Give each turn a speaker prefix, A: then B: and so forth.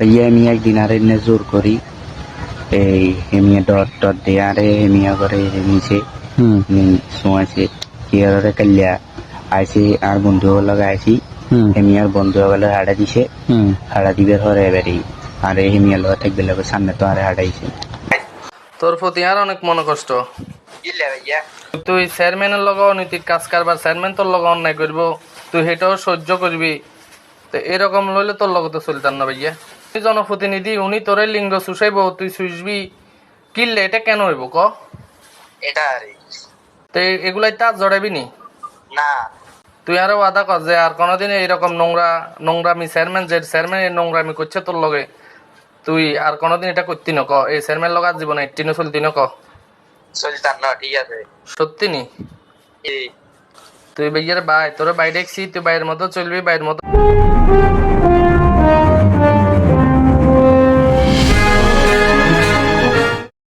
A: ইয়ে আমি একদিন আর এনে জোর করি এই হেমিয়া ডট ডট দিয়ে আরে হেমিয়া করে নিচে
B: হুম।
A: শোয়াছে কি আর কাল্লা আইসি আর বন্ধু লগে আইসি হেমিয়ার বন্ধু হাড়া দিছে
B: হুম।
A: হাড়া দিবে হরে এবারে আর এই হেমিয়া লগে থাকবে লগে সামনে তো আরে হাড়াইছে।
C: তোর প্রতি আর অনেক মনে কষ্ট। তুই চেয়ারম্যানের লগে অনৈতিক কাজ কারবার চেয়ারম্যান তোর লগে অন্যায় করব তুই সেটাও সহ্য করবি। তো এরকম লইলে তোর লগে তো চলতাম না ভাইয়া। তুই জনপ্রতিনিধি উনি তোরে লিঙ্গ চুষাইব তুই চুষবি কিনলে এটা কেন হইব ক?
D: এটা আরে।
C: তো এগুলাই তার জড়াবি নি?
D: না।
C: তুই আরও ওয়াদা কর যে আর কোনোদিন এইরকম নোংরা নোংরামি চেয়ারম্যান যে চেয়ারম্যান এই নোংরামি করছে তোর লগে তুই আর কোনোদিন এটা করতি না ক? এই চেয়ারম্যান লগার জীবনে একটিনও চলতি না ক?
D: চলতাম না ঠিক আছে।
C: সত্যি নি? তুই ভাইয়ের বাই তোর বাইরে দেখছি তুই বাইরের মতো চলবি বাইরের মতো